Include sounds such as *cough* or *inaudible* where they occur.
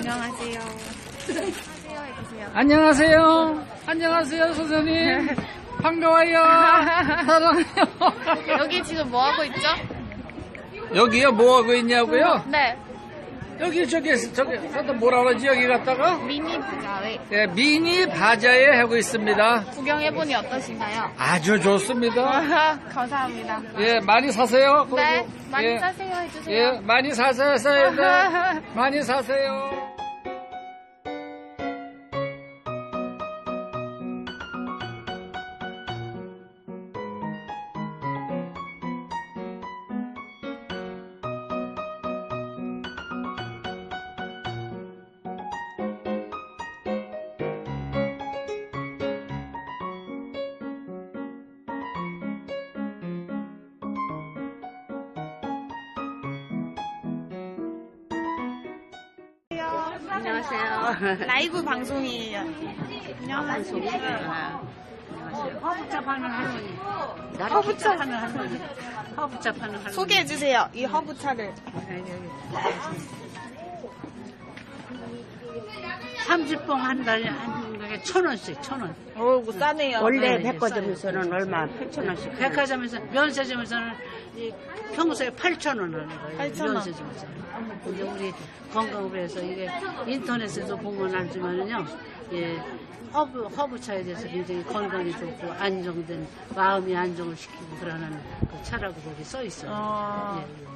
안녕하세요. 안녕하세요 해주세요. 안녕하세요. 안녕하세요, 선생님. 반가워요. 사랑해요. 여기 지금 뭐 하고 있죠? 여기요, 뭐 하고 있냐고요? 네. 여기, 저기, 저기, 저도 뭐라 그러지, 여기 갔다가? 미니 부자회 예, 미니 바자회 하고 있습니다. 구경해 보니 어떠신가요? 아주 좋습니다. *laughs* 감사합니다. 예, 많이 사세요. 그리고, 네, 많이 예, 사세요 해주세요. 예, 많이 사세요. *laughs* 많이 사세요. 안녕하세요. 라이브 방송이에요. 방송이 허브잡하는 할머니. 허브잡. 하는 할머니. 허브잡하는 할머니. 소개해주세요. 이 허브차를. 30봉 한 달에 한 달에 천 원씩 천 원. 어우, 싸네요. 원래 네, 백화점에서는 얼마? 8천 원씩. 백화점에서 면세점에서는 이 평소에 8천 원 하는 거예요. 8,000 원. 면세점에서. 근데 우리 건강업에서 이게 인터넷에서 보면 알지만은요. 예. 허브, 허브차에 대해서 굉장히 건강이 좋고 안정된 마음이 안정을 시키고 그러는 그 차라고 거기 써 있어요. 어, 예, 예.